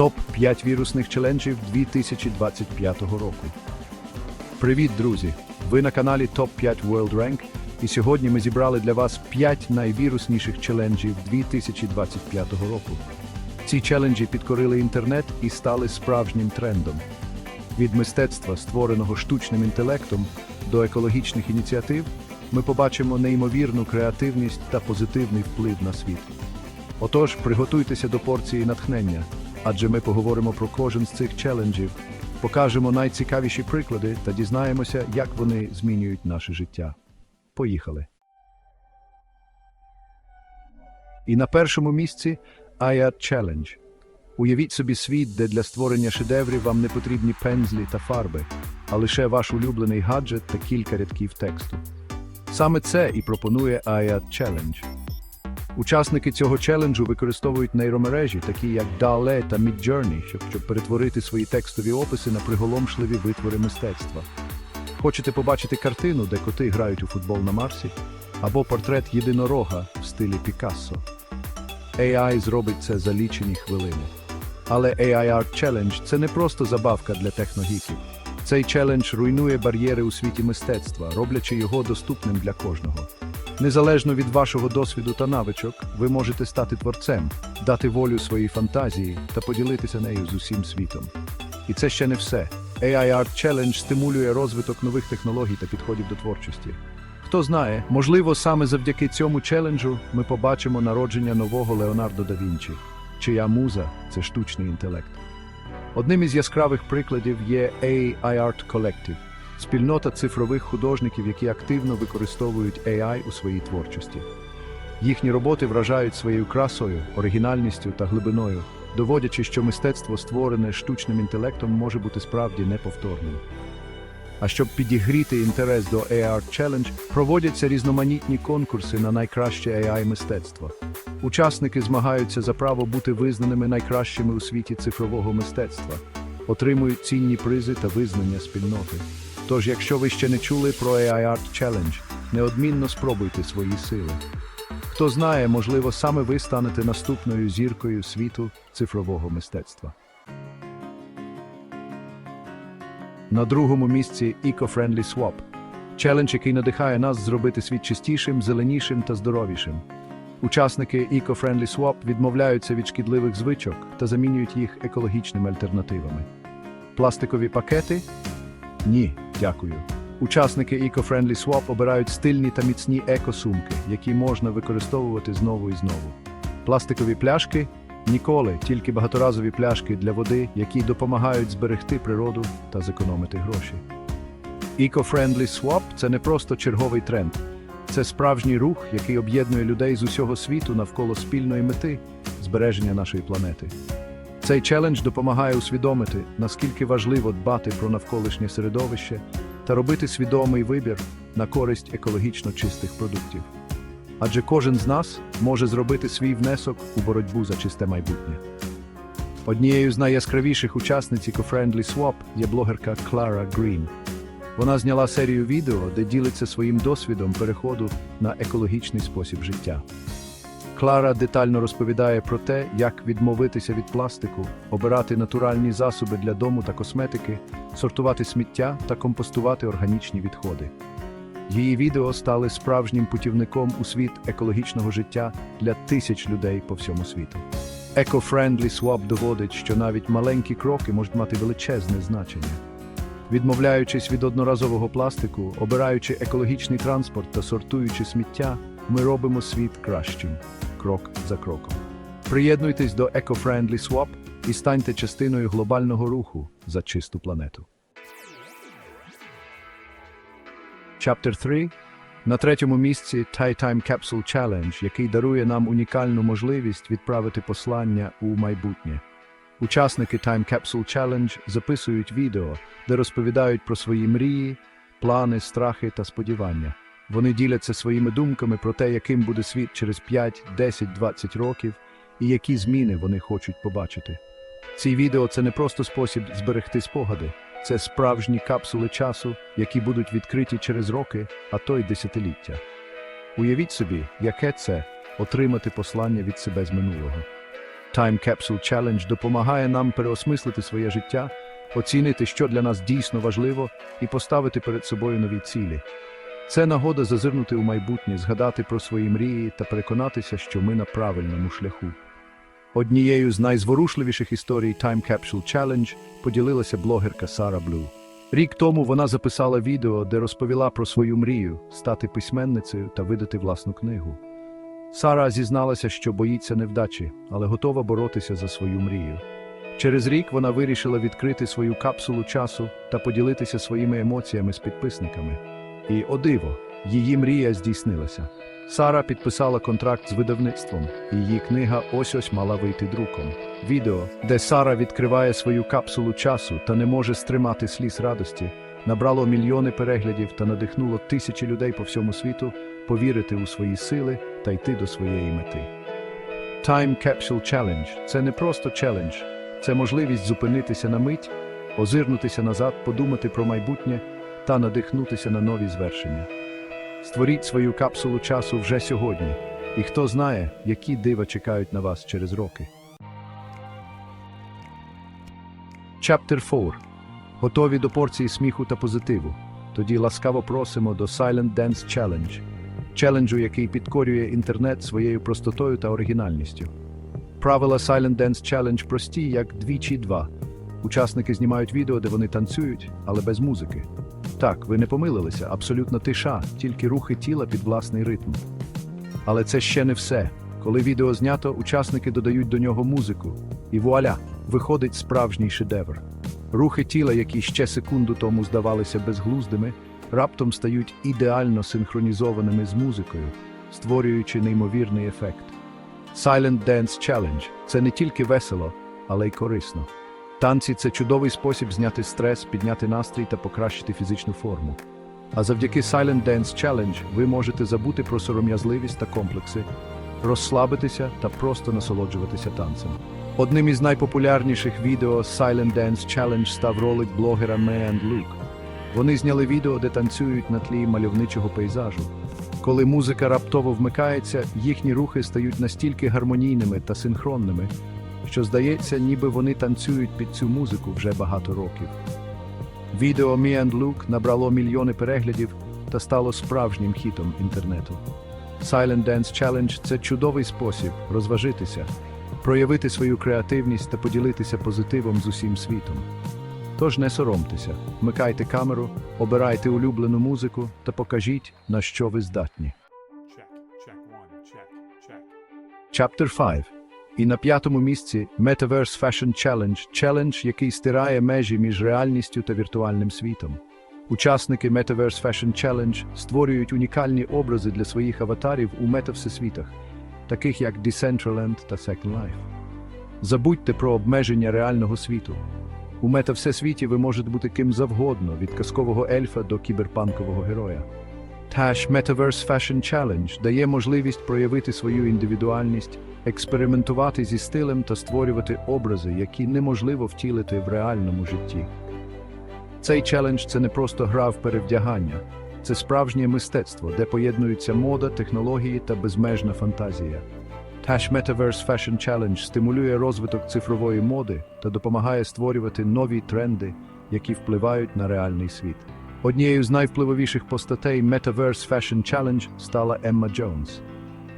Топ 5 вірусних челенджів 2025 року. Привіт, друзі! Ви на каналі Топ 5 World Rank, і сьогодні ми зібрали для вас 5 найвірусніших челенджів 2025 року. Ці челенджі підкорили інтернет і стали справжнім трендом. Від мистецтва, створеного штучним інтелектом, до екологічних ініціатив, ми побачимо неймовірну креативність та позитивний вплив на світ. Отож, приготуйтеся до порції натхнення, адже ми поговоримо про кожен з цих челенджів, покажемо найцікавіші приклади та дізнаємося, як вони змінюють наше життя. Поїхали! І на першому місці Aya Challenge. Уявіть собі світ, де для створення шедеврів вам не потрібні пензлі та фарби, а лише ваш улюблений гаджет та кілька рядків тексту. Саме це і пропонує Aya Challenge. Учасники цього челенджу використовують нейромережі, такі як DALL-E та Midjourney, щоб, щоб перетворити свої текстові описи на приголомшливі витвори мистецтва. Хочете побачити картину, де коти грають у футбол на Марсі, або портрет єдинорога в стилі Пікассо? AI зробить це за лічені хвилини. Але AI Art Challenge – це не просто забавка для техногіків. Цей челендж руйнує бар'єри у світі мистецтва, роблячи його доступним для кожного. Незалежно від вашого досвіду та навичок, ви можете стати творцем, дати волю своїй фантазії та поділитися нею з усім світом. І це ще не все. AI Art Challenge стимулює розвиток нових технологій та підходів до творчості. Хто знає, можливо, саме завдяки цьому челенджу ми побачимо народження нового Леонардо да Вінчі, чия муза це штучний інтелект. Одним із яскравих прикладів є AI Art Collective – спільнота цифрових художників, які активно використовують AI у своїй творчості. Їхні роботи вражають своєю красою, оригінальністю та глибиною, доводячи, що мистецтво, створене штучним інтелектом, може бути справді неповторним. А щоб підігріти інтерес до AI Challenge, проводяться різноманітні конкурси на найкраще AI мистецтво. Учасники змагаються за право бути визнаними найкращими у світі цифрового мистецтва, отримують цінні призи та визнання спільноти. Тож, якщо ви ще не чули про AI Art Challenge, неодмінно спробуйте свої сили. Хто знає, можливо, саме ви станете наступною зіркою світу цифрового мистецтва. На другому місці Eco-Friendly Swap – челендж, який надихає нас зробити світ чистішим, зеленішим та здоровішим. Учасники Eco-Friendly Swap відмовляються від шкідливих звичок та замінюють їх екологічними альтернативами. Пластикові пакети? Ні, дякую. Учасники Eco-Friendly Swap обирають стильні та міцні екосумки, які можна використовувати знову і знову. Пластикові пляшки? Ніколи, тільки багаторазові пляшки для води, які допомагають зберегти природу та зекономити гроші. Eco-Friendly Swap – це не просто черговий тренд. Це справжній рух, який об'єднує людей з усього світу навколо спільної мети збереження нашої планети. Цей челендж допомагає усвідомити, наскільки важливо дбати про навколишнє середовище та робити свідомий вибір на користь екологічно чистих продуктів. Адже кожен з нас може зробити свій внесок у боротьбу за чисте майбутнє. Однією з найяскравіших учасниць Eco-Friendly Swap є блогерка Клара Грін. Вона зняла серію відео, де ділиться своїм досвідом переходу на екологічний спосіб життя. Клара детально розповідає про те, як відмовитися від пластику, обирати натуральні засоби для дому та косметики, сортувати сміття та компостувати органічні відходи. Її відео стали справжнім путівником у світ екологічного життя для тисяч людей по всьому світу. Eco-Friendly Swap доводить, що навіть маленькі кроки можуть мати величезне значення. Відмовляючись від одноразового пластику, обираючи екологічний транспорт та сортуючи сміття, ми робимо світ кращим, крок за кроком. Приєднуйтесь до Eco-Friendly Swap і станьте частиною глобального руху за чисту планету. Chapter 3 на третьому місці Thai Time Capsule Challenge, який дарує нам унікальну можливість відправити послання у майбутнє. Учасники Time Capsule Challenge записують відео, де розповідають про свої мрії, плани, страхи та сподівання. Вони діляться своїми думками про те, яким буде світ через 5, 10, 20 років і які зміни вони хочуть побачити. Ці відео це не просто спосіб зберегти спогади, це справжні капсули часу, які будуть відкриті через роки, а то й десятиліття. Уявіть собі, яке це отримати послання від себе з минулого. Time Capsule Challenge допомагає нам переосмислити своє життя, оцінити, що для нас дійсно важливо, і поставити перед собою нові цілі. Це нагода зазирнути у майбутнє, згадати про свої мрії та переконатися, що ми на правильному шляху. Однією з найзворушливіших історій Time Capsule Challenge поділилася блогерка Сара Блю. Рік тому вона записала відео, де розповіла про свою мрію стати письменницею та видати власну книгу. Сара зізналася, що боїться невдачі, але готова боротися за свою мрію. Через рік вона вирішила відкрити свою капсулу часу та поділитися своїми емоціями з підписниками. І, о диво, її мрія здійснилася. Сара підписала контракт з видавництвом, її книга ось ось мала вийти друком. Відео, де Сара відкриває свою капсулу часу та не може стримати сліз радості, набрало мільйони переглядів та надихнуло тисячі людей по всьому світу повірити у свої сили та йти до своєї мети. Time Capsule Challenge – це не просто челендж, це можливість зупинитися на мить, озирнутися назад, подумати про майбутнє та надихнутися на нові звершення. Створіть свою капсулу часу вже сьогодні, і хто знає, які дива чекають на вас через роки. Chapter 4. Готові до порції сміху та позитиву. Тоді ласкаво просимо до Silent Dance Challenge, челенджу, який підкорює інтернет своєю простотою та оригінальністю. Правила Silent Dance Challenge прості, як двічі два. Учасники знімають відео, де вони танцюють, але без музики. Так, ви не помилилися, абсолютна тиша, тільки рухи тіла під власний ритм. Але це ще не все. Коли відео знято, учасники додають до нього музику, і вуаля, виходить справжній шедевр. Рухи тіла, які ще секунду тому здавалися безглуздими, раптом стають ідеально синхронізованими з музикою, створюючи неймовірний ефект. Silent Dance Challenge – це не тільки весело, але й корисно. Танці це чудовий спосіб зняти стрес, підняти настрій та покращити фізичну форму. А завдяки Silent Dance Challenge ви можете забути про сором'язливість та комплекси, розслабитися та просто насолоджуватися танцем. Одним із найпопулярніших відео Silent Dance Challenge став ролик блогера May and Luke. Вони зняли відео, де танцюють на тлі мальовничого пейзажу. Коли музика раптово вмикається, їхні рухи стають настільки гармонійними та синхронними, що здається, ніби вони танцюють під цю музику вже багато років. Відео Me and Luke набрало мільйони переглядів та стало справжнім хітом інтернету. Silent Dance Challenge – це чудовий спосіб розважитися, проявити свою креативність та поділитися позитивом з усім світом. Тож не соромтеся, вмикайте камеру, обирайте улюблену музику та покажіть, на що ви здатні. Chapter 5. І на п'ятому місці Metaverse Fashion Challenge – челендж, який стирає межі між реальністю та віртуальним світом. Учасники Metaverse Fashion Challenge створюють унікальні образи для своїх аватарів у метавсесвітах, таких як Decentraland та Second Life. Забудьте про обмеження реального світу. У метавсесвіті ви можете бути ким завгодно, від казкового ельфа до кіберпанкового героя. Ж Metaverse Fashion Challenge дає можливість проявити свою індивідуальність, експериментувати зі стилем та створювати образи, які неможливо втілити в реальному житті. Цей челендж це не просто гра в перевдягання, це справжнє мистецтво, де поєднуються мода, технології та безмежна фантазія. Tash Metaverse Fashion Challenge стимулює розвиток цифрової моди та допомагає створювати нові тренди, які впливають на реальний світ. Однією з найвпливовіших постатей Metaverse Fashion Challenge стала Емма Джонс.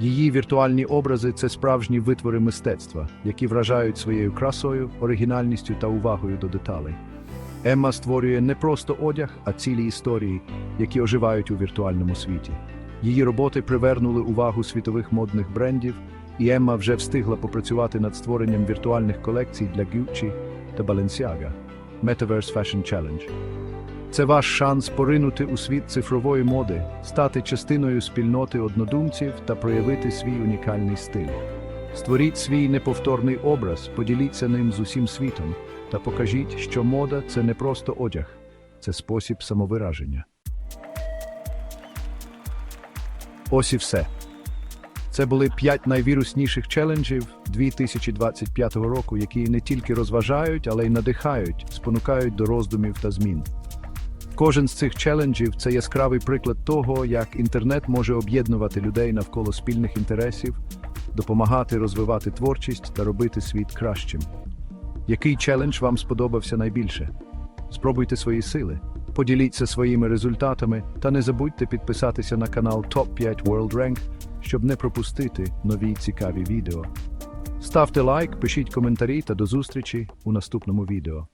Її віртуальні образи це справжні витвори мистецтва, які вражають своєю красою, оригінальністю та увагою до деталей. Емма створює не просто одяг, а цілі історії, які оживають у віртуальному світі. Її роботи привернули увагу світових модних брендів, і Емма вже встигла попрацювати над створенням віртуальних колекцій для Gucci та Balenciaga. Metaverse Fashion Challenge. Це ваш шанс поринути у світ цифрової моди, стати частиною спільноти однодумців та проявити свій унікальний стиль. Створіть свій неповторний образ, поділіться ним з усім світом та покажіть, що мода це не просто одяг, це спосіб самовираження. Ось і все. Це були п'ять найвірусніших челенджів 2025 року, які не тільки розважають, але й надихають, спонукають до роздумів та змін. Кожен з цих челенджів це яскравий приклад того, як інтернет може об'єднувати людей навколо спільних інтересів, допомагати розвивати творчість та робити світ кращим. Який челендж вам сподобався найбільше? Спробуйте свої сили, поділіться своїми результатами та не забудьте підписатися на канал Top 5 World Rank, щоб не пропустити нові цікаві відео. Ставте лайк, пишіть коментарі та до зустрічі у наступному відео.